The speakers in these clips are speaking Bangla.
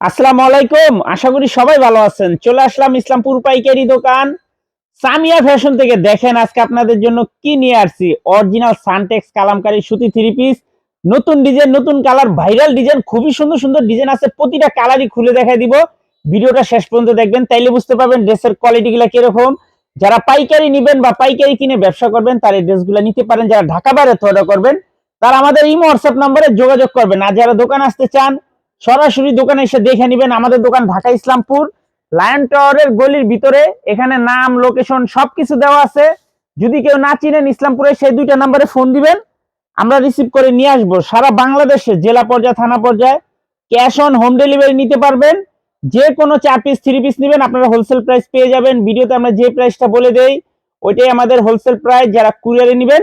আসসালামু আলাইকুম। আশা করি সবাই ভালো আছেন। চলে আসলাম ইসলামপুর পাইকারি দোকান। সামিয়া ফ্যাশন থেকে দেখেন আজকে আপনাদের জন্য কি নিয়ে আসছি। অরিজিনাল সানটেক্স কালামকারী সুতি থ্রি পিস। নতুন ডিজাইন, নতুন কালার, ভাইরাল ডিজাইন, খুবই সুন্দর সুন্দর ডিজাইন আছে। প্রতিটা কালারই খুলে দেখাই দিব। ভিডিওটা শেষ পর্যন্ত দেখবেন, তাইলে বুঝতে পারবেন ড্রেসের কোয়ালিটি গুলা কীরকম। যারা পাইকারি নিবেন বা পাইকারি কিনে ব্যবসা করবেন, তার এই ড্রেসগুলো নিতে পারেন। যারা ঢাকা বাইরে অর্ডার করবেন, তারা আমাদের ইমো, হোয়াটসঅ্যাপ নম্বরে যোগাযোগ করবেন। আর যারা দোকান আসতে চান সরাসরি দোকানে এসে দেখে নেবেন আমাদের দোকান ঢাকা ইসলামপুর। লায়ন টাওয়ারের গলির ভিতরে এখানে নাম লোকেশন সবকিছু দেওয়া আছে। যদি কেউ না চিনেন ইসলামপুরে, সেই দুইটা নাম্বারে ফোন দিবেন। আমরা রিসিভ করে নিয়ে আসব। সারা বাংলাদেশে, জেলা পর্যায়ে, থানা পর্যায়ে ক্যাশ অন হোম ডেলিভারি নিতে পারবেন। যে কোনো চার পিস থ্রি পিস নেবেন, আপনারা হোলসেল প্রাইস পেয়ে যাবেন। ভিডিওতে আমরা যে প্রাইসটা বলে দেই, ওইটাই আমাদের হোলসেল প্রাইস যারা কুরিয়ারে নেবেন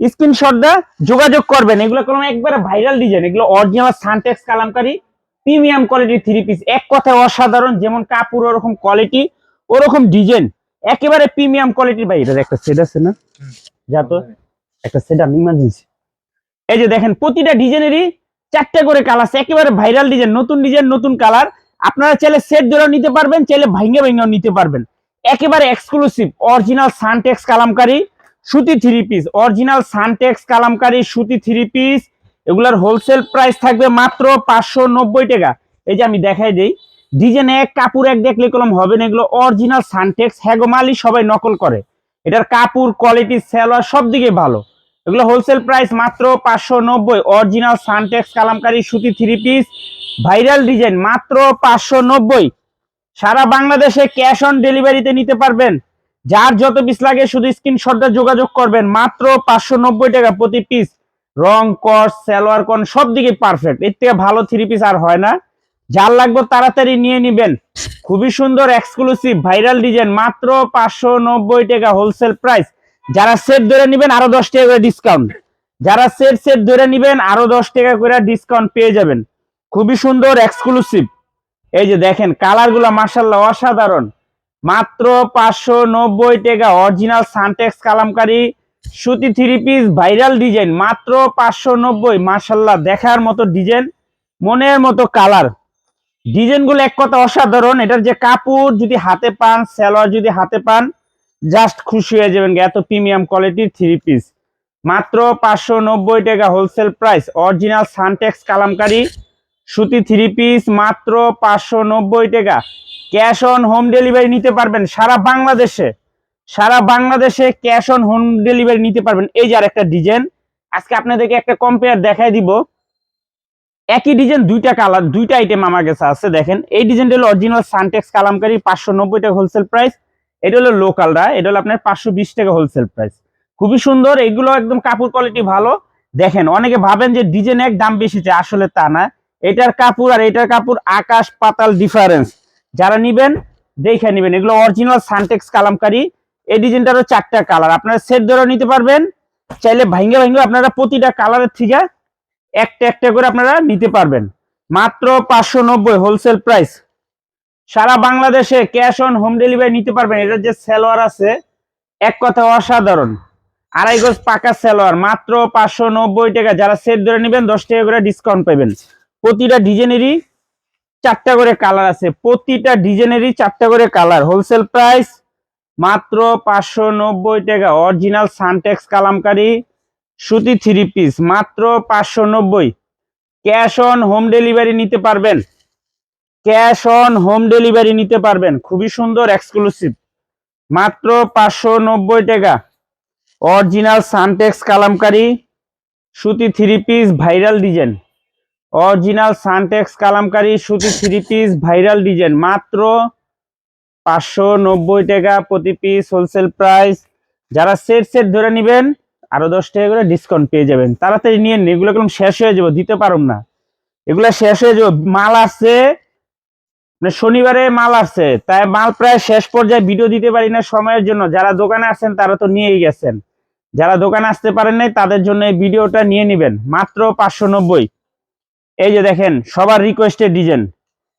স্ক্রিনশটটা যোগাযোগ করবেন। এগুলো কোনো একবারে ভাইরাল ডিজাইন এগুলো অরিজিনাল সানটেক্স কালামকারী প্রিমিয়াম কোয়ালিটির থ্রি পিস এক কথায় অসাধারণ, যেমন কাপড়, ওরকম কোয়ালিটি ওরকম ডিজাইন একেবারে প্রিমিয়াম কোয়ালিটির ভাই একটা সেট আছে না? যা তো, একটা সেট আমি ইমার্জেন্সি এই যে দেখেন, প্রতিটা ডিজাইনেরই চারটে করে কালার আছে। একেবারে ভাইরাল ডিজাইন নতুন ডিজাইন নতুন কালার আপনারা চাইলে সেট ধরেও নিতে পারবেন, চাইলে ভাঙ্গে ভাঙ্গেও নিতে পারবেন। একেবারে এক্সক্লুসিভ অরিজিনাল সানটেক্স কালামকারী সুতি three piece original Suntex Kalamkari সুতি থ্রি পিস এগুলার হোলসেল প্রাইস থাকবে মাত্র পাঁচশো নব্বই টাকা। এই যে আমি দেখাই দেই, ডিজাইন এক কাপড়, এক দেখলে কলম হবে না, এগুলো অরিজিনাল সানটেক্স হ্যাগোমালি সবাই নকল করে। এটার কাপড় কোয়ালিটি সেলার সব দিকে ভালো। এগুলো হোলসেল প্রাইস মাত্র পাঁচশো নব্বই অরিজিনাল সানটেক্স কালামকারী সুতি থ্রি পিস ভাইরাল ডিজাইন মাত্র পাঁচশো নব্বই। সারা বাংলাদেশে ক্যাশ অন ডেলিভারিতে নিতে পারবেন। যার যত পিস লাগে শুধু স্ক্রিনশটটা যোগাযোগ করবেন, মাত্র পাঁচশো নব্বই টাকা প্রতি পিস রং, কস, সালোয়ার, কন সব দিকে পারফেক্ট এর থেকে ভালো থ্রি পিস আর হয় না। যার লাগবে তাড়াতাড়ি নিয়ে নিবেন। খুবই সুন্দর এক্সক্লুসিভ ভাইরাল ডিজাইন মাত্র পাঁচশো নব্বই টাকা হোলসেল প্রাইস যারা সেট ধরে নিবেন, আরও দশ টাকা করে ডিসকাউন্ট যারা সেট সেট ধরে নিবেন, আরও দশ টাকা করে ডিসকাউন্ট পেয়ে যাবেন। খুবই সুন্দর এক্সক্লুসিভ এই যে দেখেন কালারগুলা মার্শাল্লাহ অসাধারণ। মাত্র পাঁচশো নব্বই টাকা অরিজিনাল সানটেক্স কালামকারী। সুতি থ্রি পিস ভাইরাল ডিজাইন মাত্র পাঁচশো নব্বই মার্শাল্লাহ দেখার মতো ডিজাইন মনের মতো কালার ডিজাইনগুলো এক কথা অসাধারণ, এটার যে কাপড় যদি হাতে পান, সালোয়ার যদি হাতে পান জাস্ট খুশি হয়ে যাবেন এত প্রিমিয়াম কোয়ালিটির থ্রি পিস মাত্র পাঁচশো নব্বই টাকা wholesale price original Suntex Kalamkari, সুতি থ্রি পিস মাত্র পাঁচশো নব্বই টাকা। ক্যাশ অন হোম ডেলিভারি নিতে পারবেন সারা বাংলাদেশে। সারা বাংলাদেশে ক্যাশ অন হোম ডেলিভারি নিতে পারবেন। এই যে আর একটা ডিজাইন আজকে আপনাদেরকে একটা কম্পেয়ার দেখাই দিব। একই ডিজাইন দুইটা কালার দুইটা আইটেম আমার কাছে আছে, দেখেন। এই ডিজাইনটা হলো অরিজিনাল সানটেক্স কালামকারী, পাঁচশো নব্বই টাকা হোলসেল প্রাইস এটা হলো লোকালটা এটা হলো আপনার পাঁচশো বিশ টাকা হোলসেল প্রাইস খুবই সুন্দর, এগুলো একদম কাপড় কোয়ালিটি ভালো। দেখেন, অনেকে ভাবেন যে ডিজাইন এক দাম বেশি চাই আসলে তা না। এটার কাপড় আর এটার কাপড় আকাশ পাতাল ডিফারেন্স যারা নিবেন, দেখে নিবেন। এগুলো অরিজিনাল সানটেক্স কালামকারী এই ডিজাইনটারও চারটা কালার আপনারা সেট ধরে নিতে পারবেন। চাইলে ভাঙ্গে ভাঙ্গে আপনারা প্রতিটা কালারের থেকে একটা একটা করে আপনারা নিতে পারবেন। মাত্র পাঁচশো নব্বই হোলসেল প্রাইস সারা বাংলাদেশে ক্যাশ অন হোম ডেলিভারি নিতে পারবেন। এটার যে সেলোয়ার আছে, এক কথা অসাধারণ। আড়াই গজ পাকা সেলোয়ার মাত্র পাঁচশো নব্বই টাকা। যারা সেট ধরে নেবেন, দশ টাকা করে ডিসকাউন্ট পাবেন। প্রতিটা ডিজাইনেরই চারটা করে কালার আছে। প্রতিটা ডিজাইনেরই চারটা করে কালার হোলসেল প্রাইস মাত্র পাঁচশো নব্বই টাকা। অরিজিনাল সানটেক্স কালামকারী সুতি থ্রি পিস মাত্র পাঁচশো নব্বই। ক্যাশ অন হোম ডেলিভারি নিতে পারবেন। ক্যাশ অন হোম ডেলিভারি নিতে পারবেন। খুবই সুন্দর এক্সক্লুসিভ মাত্র পাঁচশো নব্বই টাকা। অরিজিনাল সানটেক্স কালামকারী সুতি three piece viral design original Suntex Kalamkari সুতি থ্রি পিস ভাইরাল ডিজাইন মাত্র পাঁচশো নব্বই টাকা প্রতি পিস হোলসেল প্রাইস যারা সেট সেট ধরে নেবেন, আরও দশ টাকা করে ডিসকাউন্ট পেয়ে যাবেন। তাড়াতাড়ি নিয়ে নিন, এগুলো একদম শেষ হয়ে যাব, দিতে পারুম না। এগুলো শেষ হয়ে যাব, মাল আসছে মানে শনিবারে মাল আসছে। তাই মাল প্রায় শেষ পর্যায়ে ভিডিও দিতে পারি না সময়ের জন্য। যারা দোকানে আসছেন তারা তো নিয়েই গেছেন। যারা দোকানে আসতে পারেন নাই, তাদের জন্য এই ভিডিওটা নিয়ে নেবেন। মাত্র পাঁচশো নব্বই। এই যে দেখেন, সবার রিকোয়েস্টের ডিজাইন।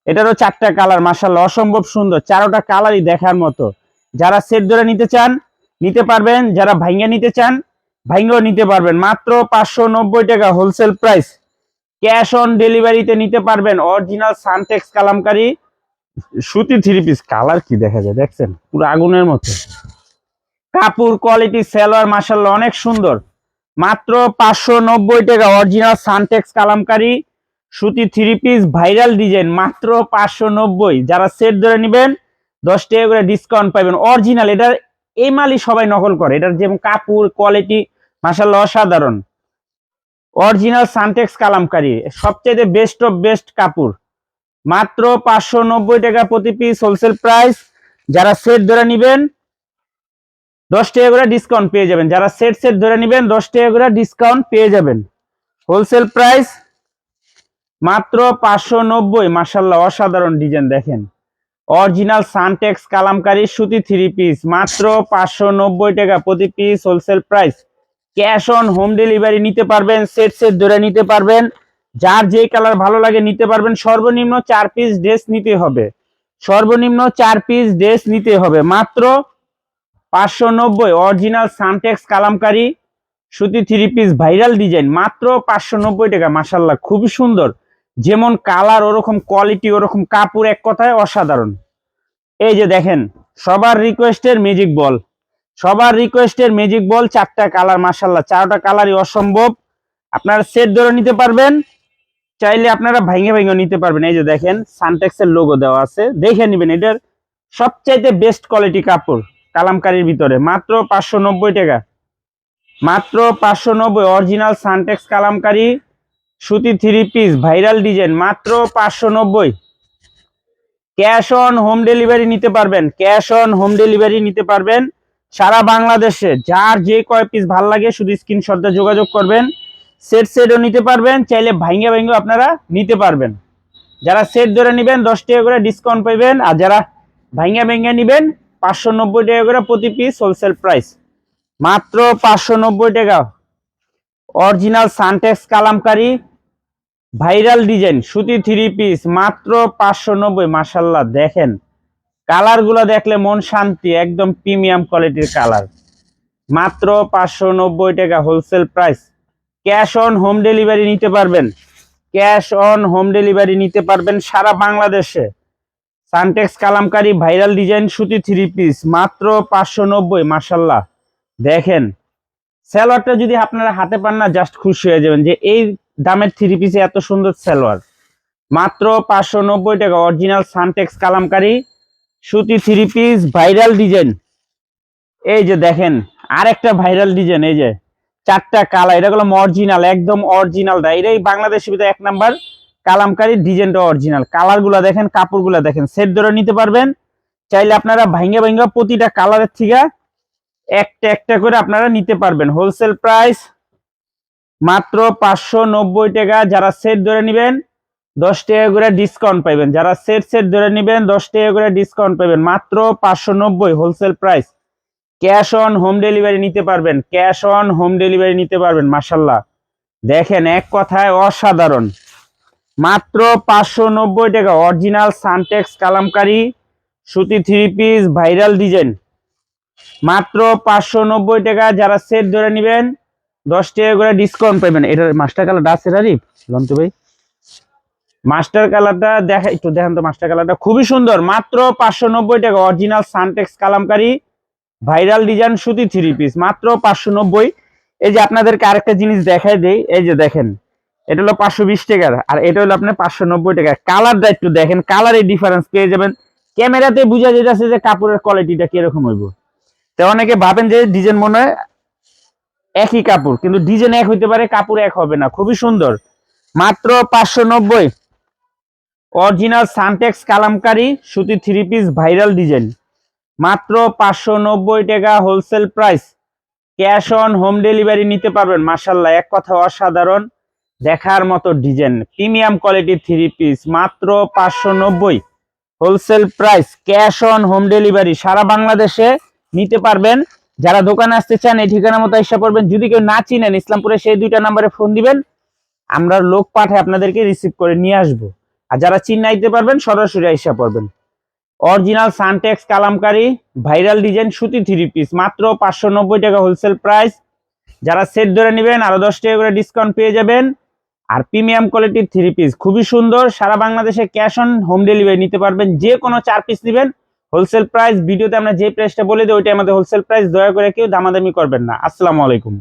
এটারও চারটা কালার মার্শাল্লাহ অসম্ভব সুন্দর, চারোটা কালারই দেখার মতো। যারা সেট ধরে নিতে চান, নিতে পারবেন, যারা ভাইঙ্গা নিতে চান ভাইঙ্গাও নিতে পারবেন। মাত্র পাঁচশো নব্বই টাকা হোলসেল প্রাইস ক্যাশ অন ডেলিভারিতে নিতে পারবেন অরিজিনাল সানটেক্স কালামকারি সুতি থ্রি পিস কালার কি দেখা যায়, দেখছেন? পুরো আগুনের মতো। কাপড় কোয়ালিটি সেলোয়ার মাসাল্লাহ অনেক সুন্দর। মাত্র পাঁচশো নব্বই টাকা অরিজিনাল সানটেক্স কালামকারী সুতি থ্রি পিস ভাইরাল ডিজাইন মাত্র পাঁচশো নব্বই। যারা সেট ধরে নেবেন, দশ টাকা করে ডিসকাউন্ট পাবেন। অরিজিনাল এটার এই মালই সবাই নকল করে। এটার যেমন কাপড় কোয়ালিটি মাসাল্লাহ অসাধারণ। অরিজিনাল সানটেক্স কালামকারী সবচেয়ে বেস্ট অফ বেস্ট কাপড়। মাত্র পাঁচশো নব্বই টাকা প্রতি পিস হোলসেল প্রাইস যারা সেট ধরে নেবেন, দশ টাকা করে ডিসকাউন্ট পেয়ে যাবেন। যারা সেট সেট ধরে নেবেন, দশ টাকা করে ডিসকাউন্ট পেয়ে যাবেন। হোলসেল প্রাইস মাত্র পাঁচশো নব্বই মাসাল্লাহ অসাধারণ ডিজাইন দেখেন। অরিজিনাল সানটেক্স কালামকারি সুতি থ্রি পিস মাত্র পাঁচশো নব্বই টাকা প্রতি piece wholesale price cash on home delivery নিতে পারবেন সেট সেট ধরে নিতে পারবেন। যার যে কালার ভালো লাগে নিতে পারবেন, সর্বনিম্ন চার পিস ড্রেস নিতে হবে। সর্বনিম্ন চার পিস ড্রেস নিতে হবে, মাত্র পাঁচশো নব্বই। অরিজিনাল সানটেক্স কালামকারি সুতি থ্রি পিস ভাইরাল ডিজাইন মাত্র পাঁচশো নব্বই টাকা মাসাল্লাহ খুবই সুন্দর। যেমন কালার ওরকম কোয়ালিটি ওরকম, কাপড় এক কথায় অসাধারণ। এই যে দেখেন, সবার রিকোয়েস্টের ম্যাজিক বল সবার রিকোয়েস্টের ম্যাজিক বল চারটা কালার মাসাল্লাহ চারটা কালারই অসম্ভব। আপনারা সেট ধরে নিতে পারবেন, চাইলে আপনারা ভাঙে ভাঙে নিতে পারবেন। এই যে দেখেন সানটেক্সের লোগো দেওয়া আছে। দেখে নেবেন, এটার সবচাইতে বেস্ট কোয়ালিটি কাপড় কালামকারীর ভিতরে। মাত্র পাঁচশো নব্বই টাকা। মাত্র পাঁচশো নব্বই অরিজিনাল সানটেক্স কালামকারী। সুতি থ্রি পিস ভাইরাল ডিজাইন মাত্র পাঁচশো নব্বই। ক্যাশ অন হোম ডেলিভারি নিতে পারবেন ক্যাশ অন হোম ডেলিভারি নিতে পারবেন সারা বাংলাদেশে। যার যে কয় পিস ভালো লাগে, শুধু স্ক্রিন স্ক্রিনশটে যোগাযোগ করবেন। সেট সেটও নিতে পারবেন, চাইলে ভাইঙ্গা ভাইঙ্গা আপনারা নিতে পারবেন। যারা সেট ধরে নেবেন, দশ টাকা করে ডিসকাউন্ট পাইবেন, আর যারা ভাইঙ্গা ভাইঙ্গা নেবেন, পাঁচশো নব্বই টাকা করে প্রতি পিস হোলসেল প্রাইস মাত্র পাঁচশো নব্বই টাকা। Original Suntex Kalamkari viral design, সুতি থ্রি পিস মাত্র পাঁচশো নব্বই মাসাল্লাহ দেখেন। কালারগুলো দেখলে মন শান্তি, একদম প্রিমিয়াম কোয়ালিটির কালার। মাত্র পাঁচশো নব্বই টাকা wholesale price cash on home delivery নিতে পারবেন। ক্যাশ অন হোম ডেলিভারি নিতে পারবেন সারা বাংলাদেশে। সানটেক্স কালামকারী ভাইরাল ডিজাইন, সুতি থ্রি পিস মাত্র পাঁচশো নব্বই মাসাল্লাহ দেখেন স্যালোয়ারটা যদি আপনারা হাতে পান না জাস্ট খুশি হয়ে যাবেন যে এই দামের থ্রি পিসে এত সুন্দর সালোয়ার। মাত্র পাঁচশো নব্বই টাকা অরিজিনাল সানটেক্স কালামকারী। সুতি থ্রি পিস ভাইরাল ডিজাইন এই যে দেখেন, আরেকটা ভাইরাল ডিজাইন এই যে চারটা কালার। এটা হলো অরিজিনাল একদম অরিজিনালটা এটাই বাংলাদেশের ভিতরে এক নাম্বার কালামকারী ডিজাইনটা অরিজিনাল কালারগুলা দেখেন কাপড়গুলা দেখেন সেট ধরে নিতে পারবেন। চাইলে আপনারা ভাঙ্গা ভাঙ্গা প্রতিটা কালারের থেকে একটা একটা করে আপনারা নিতে পারবেন। হোলসেল প্রাইস মাত্র পাঁচশো নব্বই টাকা যারা সেট ধরে নেবেন, দশ টাকা করে ডিসকাউন্ট পাইবেন। যারা সেট সেট ধরে নেবেন, দশ টাকা করে ডিসকাউন্ট পাইবেন। মাত্র পাঁচশো নব্বই wholesale price cash on home delivery নিতে পারবেন। ক্যাশ অন হোম ডেলিভারি নিতে পারবেন মাসাল্লাহ দেখেন, এক কথায় অসাধারণ। মাত্র পাঁচশো নব্বই টাকা অরিজিনাল সানটেক্স কালামকারি, সুতি থ্রি পিস ভাইরাল ডিজাইন মাত্র পাঁচশো নব্বই টাকা যারা সেট ধরে নেবেন দশ টাকা করে ডিসকাউন্ট পাবেন এটার মাস্টার কালারটা আছে রারিফ লন্তু ভাই। মাস্টার কালারটা দেখা একটু দেখেন তো মাস্টার কালারটা খুবই সুন্দর। মাত্র পাঁচশো নব্বই টাকা। Original Suntex Kalamkari. Viral design সুতি থ্রি পিস মাত্র পাঁচশো নব্বই। এই যে আপনাদেরকে আরেকটা জিনিস দেখাই দেই। এই যে দেখেন, এটা হলো পাঁচশো বিশ টাকার। আর এটা হলো আপনার পাঁচশো নব্বই টাকা। কালারটা একটু দেখেন। কালারের ডিফারেন্স পেয়ে যাবেন। ক্যামেরাতে বুঝা বোঝা যেতেছে যে কাপড়ের কোয়ালিটিটা কীরকম হইব। তো অনেকে ভাবেন যে ডিজাইন মনে হয় একই কাপড়, কিন্তু ডিজাইন এক হইতে পারে, কাপড় এক হবে না। খুবই সুন্দর। মাত্র পাঁচশো নব্বই। অরিজিনাল সানটেক্স কালামকারী, সুতি থ্রি পিস ভাইরাল ডিজাইন মাত্র পাঁচশো নব্বই টাকা wholesale price cash on home delivery নিতে পারবেন মাসাল্লাহ এক কথা অসাধারণ। দেখার মতো design premium quality three piece মাত্র পাঁচশো নব্বই। Wholesale price cash on home delivery সারা বাংলাদেশে নিতে পারবেন। যারা দোকানে আসতে চান, এই ঠিকানা মতো এসে পড়বেন। যদি কেউ না চিনেন ইসলামপুরে, সেই দুইটা নাম্বারে ফোন দিবেন। আমরা লোক পাঠায় আপনাদেরকে রিসিভ করে নিয়ে আসব। আর যারা চিন্নাইতে পারবেন, সরাসরি এসে পড়বেন। Original Suntex Kalamkari viral design সুতি থ্রি পিস মাত্র পাঁচশো নব্বই টাকা হোলসেল প্রাইস যারা সেট ধরে নেবেন, আরও দশ টাকা করে ডিসকাউন্ট পেয়ে যাবেন। আর প্রিমিয়াম কোয়ালিটির থ্রি পিস খুবই সুন্দর। সারা বাংলাদেশে ক্যাশ অন হোম ডেলিভারি নিতে পারবেন। যে কোনো চার পিস নেবেন। হোলসেল প্রাইস, ভিডিওতে আমরা যে প্রাইসটা বলে দিই, ওইটাই আমাদের হোলসেল প্রাইস। দয়া করে কেউ দামাদামি করবেন না। আসসালামু আলাইকুম।